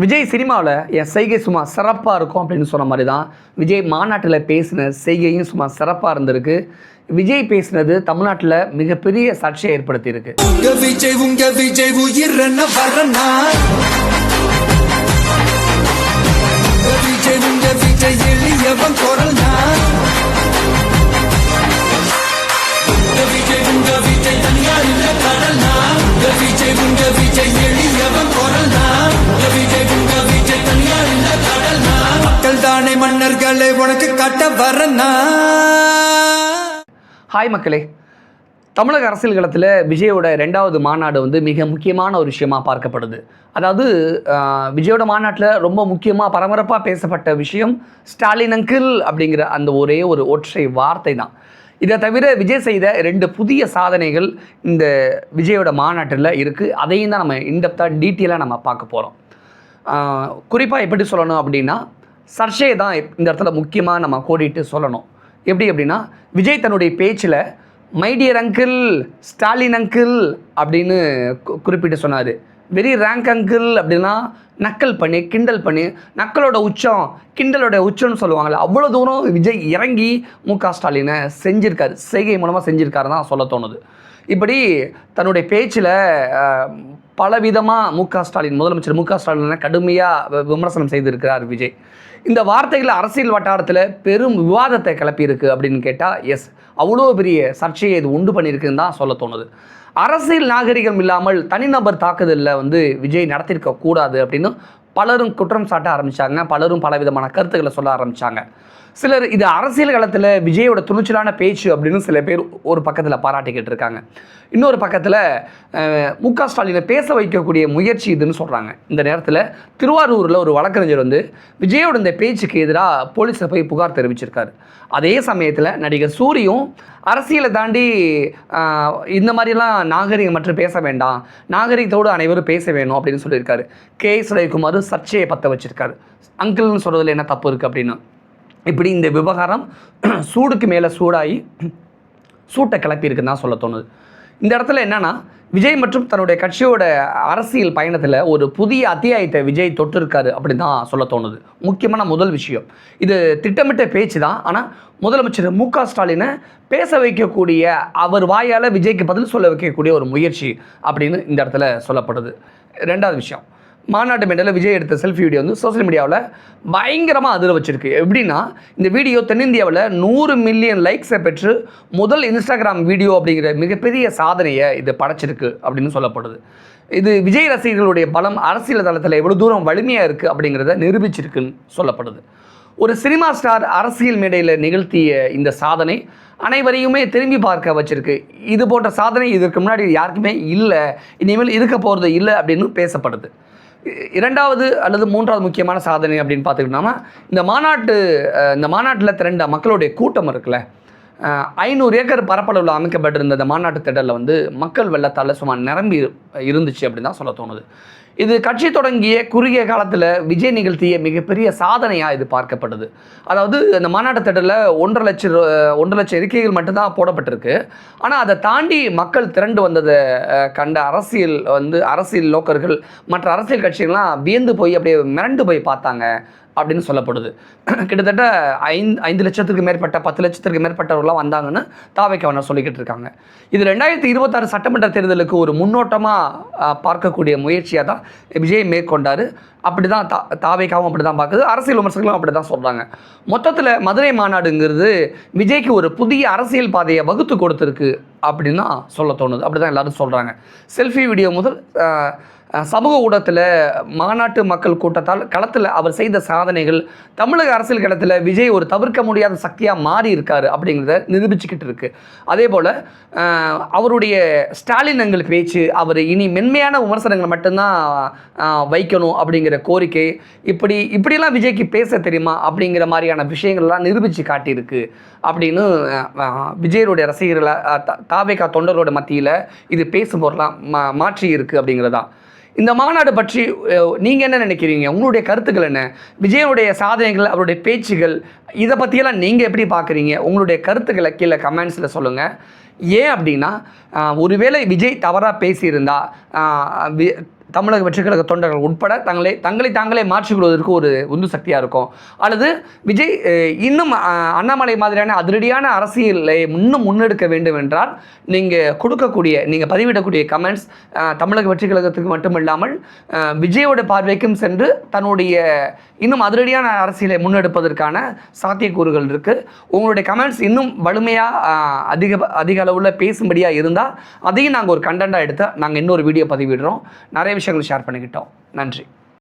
விஜய் சினிமாவில் என் செய்கை சும்மா சிறப்பாக இருக்கும் அப்படின்னு சொன்ன மாதிரி தான் விஜய் மாநாட்டில் பேசின செய்கையும் சும்மா சிறப்பாக இருந்திருக்கு. விஜய் பேசினது தமிழ்நாட்டில் மிகப்பெரிய சர்ச்சையை ஏற்படுத்தியிருக்கு. உங்க விஜய் மன்னர்களே உனக்கு கட்ட வரனா ஹாய் மக்களே. தமிழக அரசியல் களத்தில் விஜயோட ரெண்டாவது மாநாடு வந்து மிக முக்கியமான ஒரு விஷயமா பார்க்கப்படுது. அதாவது விஜயோட மாநாட்டில் ரொம்ப முக்கியமாக பரபரப்பாக பேசப்பட்ட விஷயம் ஸ்டாலின் அங்கிள் அப்படிங்கிற அந்த ஒரே ஒரு ஒற்றை வார்த்தை தான். இதை தவிர விஜய் செய்த ரெண்டு புதிய சாதனைகள் இந்த விஜயோட மாநாட்டில் இருக்குது அதையும் தான் நம்ம இன்டெப்த்தாக டீட்டெயிலாக நம்ம பார்க்க போகிறோம் குறிப்பாக எப்படி சொல்லணும் அப்படின்னா சர்ஷே தான் இந்த இடத்துல முக்கியமாக நம்ம கோடிட்டு சொல்லணும். எப்படி அப்படின்னா விஜய் தன்னுடைய பேச்சில் மைடியர் அங்கிள் ஸ்டாலின் அங்கிள் அப்படின்னு குறிப்பிட்டு சொன்னார். வெரி ரேங்க் அங்கிள் அப்படின்னா நக்கல் பண்ணி கிண்டல் பண்ணி நக்கலோட உச்சம் கிண்டலோட உச்சம்னு சொல்லுவாங்கள்ல அவ்வளோ தூரம் விஜய் இறங்கி மு க ஸ்டாலினை செஞ்சிருக்காரு. செய்கை மூலமாக செஞ்சிருக்காரு தான் சொல்ல தோணுது. இப்படி தன்னுடைய பேச்சில் பலவிதமாக மு க ஸ்டாலின் முதலமைச்சர் மு க ஸ்டாலினை கடுமையாக விமர்சனம் செய்திருக்கிறார் விஜய். இந்த வார்த்தைகள் அரசியல் வட்டாரத்தில் பெரும் விவாதத்தை கிளப்பியிருக்கு அப்படின்னு கேட்டால் எஸ் அவ்வளோ பெரிய சர்ச்சையை இது உண்டு பண்ணியிருக்குன்னு தான் சொல்ல தோணுது. அரசியல் நாகரிகம் இல்லாமல் தனிநபர் தாக்குதலில் வந்து விஜய் நடத்தியிருக்க கூடாது அப்படின்னு பலரும் குற்றம் சாட்ட ஆரம்பித்தாங்க பலரும் பலவிதமான கருத்துக்களை சொல்ல ஆரம்பித்தாங்க சிலர் இது அரசியல் களத்தில் விஜயோட துணிச்சலான பேச்சு அப்படின்னு சில பேர் ஒரு பக்கத்தில் பாராட்டிக்கிட்டு இருக்காங்க இன்னொரு பக்கத்தில் மு க ஸ்டாலினை பேச வைக்கக்கூடிய முயற்சி இதுன்னு சொல்கிறாங்க இந்த நேரத்தில் திருவாரூரில் ஒரு வழக்கறிஞர் வந்து விஜயோட இந்த பேச்சுக்கு எதிராக போலீஸை போய் புகார் தெரிவிச்சிருக்காரு. அதே சமயத்தில் நடிகர் சூரியும் அரசியலை தாண்டி இந்த மாதிரிலாம் நாகரிகம் மற்றும் பேச வேண்டாம் நாகரிகத்தோடு அனைவரும் பேச வேணும் அப்படின்னு சொல்லியிருக்காரு. கே. சுரேகுமார் சர்ச்சையை பற்ற வச்சிருக்காரு. அங்கிள்னு சொல்கிறதுல என்ன தப்பு இருக்குது அப்படின்னு. இப்படி இந்த விவகாரம் சூடுக்கு மேலே சூடாகி சூட்டை கிளப்பியிருக்குன்னு தான் சொல்ல தோணுது. இந்த இடத்துல என்னென்னா விஜய் மற்றும் தன்னுடைய கட்சியோட அரசியல் பயணத்தில் ஒரு புதிய அத்தியாயத்தை விஜய் தொட்டிருக்காரு அப்படின்னு தான் சொல்ல தோணுது. முக்கியமான முதல் விஷயம். இது திட்டமிட்ட பேச்சு தான். ஆனால் முதலமைச்சர் மு க ஸ்டாலினை பேச வைக்கக்கூடிய அவர் வாயால் விஜய்க்கு பதில் சொல்ல வைக்கக்கூடிய ஒரு முயற்சி அப்படின்னு இந்த இடத்துல சொல்லப்படுது. ரெண்டாவது விஷயம். மாநாட்டு மேடையில் விஜய் எடுத்த செல்ஃபி வீடியோ வந்து சோஷியல் மீடியாவில் பயங்கரமாக அதிர வச்சிருக்கு. எப்படின்னா இந்த வீடியோ தென்னிந்தியாவில் நூறு மில்லியன் லைக்ஸை பெற்று முதல் இன்ஸ்டாகிராம் வீடியோ அப்படிங்கிற மிகப்பெரிய சாதனையை இது படைச்சிருக்கு அப்படின்னு சொல்லப்படுது. இது விஜய் ரசிகர்களுடைய பலம் அரசியல் தளத்தில் எவ்வளோ தூரம் வலிமையாக இருக்குது அப்படிங்கிறத நிரூபிச்சிருக்குன்னு சொல்லப்படுது. ஒரு சினிமா ஸ்டார் அரசியல் மேடையில் நிகழ்த்திய இந்த சாதனை அனைவரையுமே திரும்பி பார்க்க வச்சிருக்கு. இது போன்ற சாதனை இதற்கு முன்னாடி யாருக்குமே இல்லை. இனிமேல் இருக்க போகிறது இல்லை அப்படின்னு பேசப்படுது. இரண்டாவது அல்லது மூன்றாவது முக்கியமான சாதனை அப்படின்னு பார்த்துக்கிட்டோம்னா இந்த மாநாட்டு இந்த மாநாட்டில் திரண்ட மக்களுடைய கூட்டம் இருக்குல்ல ஐநூறு ஏக்கர் பரப்பளவில் அமைக்கப்பட்டிருந்த இந்த மாநாட்டு திடலில் வந்து மக்கள் வெள்ளத்தால் சுமார் நிரம்பி இருந்துச்சு அப்படின்னு தான் சொல்ல தோணுது. இது கட்சி தொடங்கிய குறுகிய காலத்தில் விஜய் நிகழ்த்திய மிகப்பெரிய சாதனையாக இது பார்க்கப்படுது அதாவது அந்த மாநாட்டு திடலில் ஒன்றரை லட்சம் ஒன்றரை லட்சம் இருக்கைகள் மட்டும்தான் போடப்பட்டிருக்கு. ஆனால் அதை தாண்டி மக்கள் திரண்டு வந்ததை கண்ட அரசியல் வந்து அரசியல் லோக்கர்கள் மற்ற அரசியல் கட்சிகள்லாம் வியந்து போய் அப்படியே மிரண்டு போய் பார்த்தாங்க அப்படின்னு சொல்லப்படுது. கிட்டத்தட்ட ஐந்து ஐந்து லட்சத்துக்கு மேற்பட்ட பத்து லட்சத்திற்கு மேற்பட்டவர்களாம் வந்தாங்கன்னு தாவைக்கவனர் சொல்லிக்கிட்டு இருக்காங்க. இது ரெண்டாயிரத்தி இருபத்தாறு சட்டமன்ற தேர்தலுக்கு ஒரு முன்னோட்டமாக பார்க்கக்கூடிய முயற்சியாக தான் விஜய் மேற்கொண்டார். அப்படி தான் தா தாவைக்காவும் அப்படி தான் பார்க்குது. அரசியல் விமர்சகர்களும் அப்படி தான் சொல்கிறாங்க மொத்தத்தில் மதுரை மாநாடுங்கிறது விஜய்க்கு ஒரு புதிய அரசியல் பாதையை வகுத்து கொடுத்துருக்கு அப்படின்னு தான் சொல்ல தோணுது. அப்படி தான் எல்லாரும் சொல்கிறாங்க செல்ஃபி வீடியோ முதல் சமூக ஊடகத்தில் மாநாட்டு மக்கள் கூட்டத்தால் களத்தில் அவர் செய்த சாதனைகள் தமிழக அரசியல் களத்தில் விஜய் ஒரு தவிர்க்க முடியாத சக்தியாக மாறி இருக்கார் அப்படிங்கிறத நிரூபிச்சுக்கிட்டு இருக்கு. அதே போல் அவருடைய ஸ்டாலின் எங்கள் பேச்சு அவர் இனி மென்மையான விமர்சனங்களை மட்டும்தான் வைக்கணும் அப்படிங்கிற கோரிக்கை இப்படி இப்படியெல்லாம் விஜய்க்கு பேச தெரியுமா அப்படிங்கிற மாதிரியான விஷயங்கள்லாம் நிரூபித்து காட்டியிருக்கு அப்படின்னு விஜயருடைய ரசிகர்களை தாவேகா தொண்டரோட மத்தியில் இது பேசும் பொருளாக மா மாற்றி இருக்கு அப்படிங்கிறதான். இந்த மாநாடு பற்றி நீங்கள் என்ன நினைக்கிறீங்க? உங்களுடைய கருத்துக்கள் என்ன? விஜயனுடைய சாதனைகள் அவருடைய பேச்சுகள் இதை பற்றியெல்லாம் நீங்கள் எப்படி பார்க்குறீங்க? உங்களுடைய கருத்துக்களை கீழே கமெண்ட்ஸில் சொல்லுங்கள் ஏன் அப்படின்னா ஒருவேளை விஜய் தவறாக பேசியிருந்தா தமிழக வெற்றி கழக தொண்டர்கள் உட்பட தங்களை தங்களை தாங்களே மாற்றிக்கொள்வதற்கு ஒரு உந்து சக்தியாக இருக்கும். அல்லது விஜய் இன்னும் அண்ணாமலை மாதிரியான அதிரடியான அரசியலை இன்னும் முன்னெடுக்க வேண்டும் என்றால் நீங்கள் கொடுக்கக்கூடிய நீங்கள் பதிவிடக்கூடிய கமெண்ட்ஸ் தமிழக வெற்றி கழகத்துக்கு மட்டுமில்லாமல் விஜயோட பார்வைக்கும் சென்று தன்னுடைய இன்னும் அதிரடியான அரசியலை முன்னெடுப்பதற்கான சாத்தியக்கூறுகள் இருக்குது உங்களுடைய கமெண்ட்ஸ் இன்னும் வலிமையாக அதிக அதிக அளவில் பேசும்படியாக இருந்தால் அதையும் நாங்கள் ஒரு கண்டென்ட்டாக எடுத்து நாங்கள் இன்னொரு வீடியோ பதிவிடுறோம். நிறைய விஷயம் விஷயங்கள் ஷேர் பண்ணிக்கிட்டோம். நன்றி.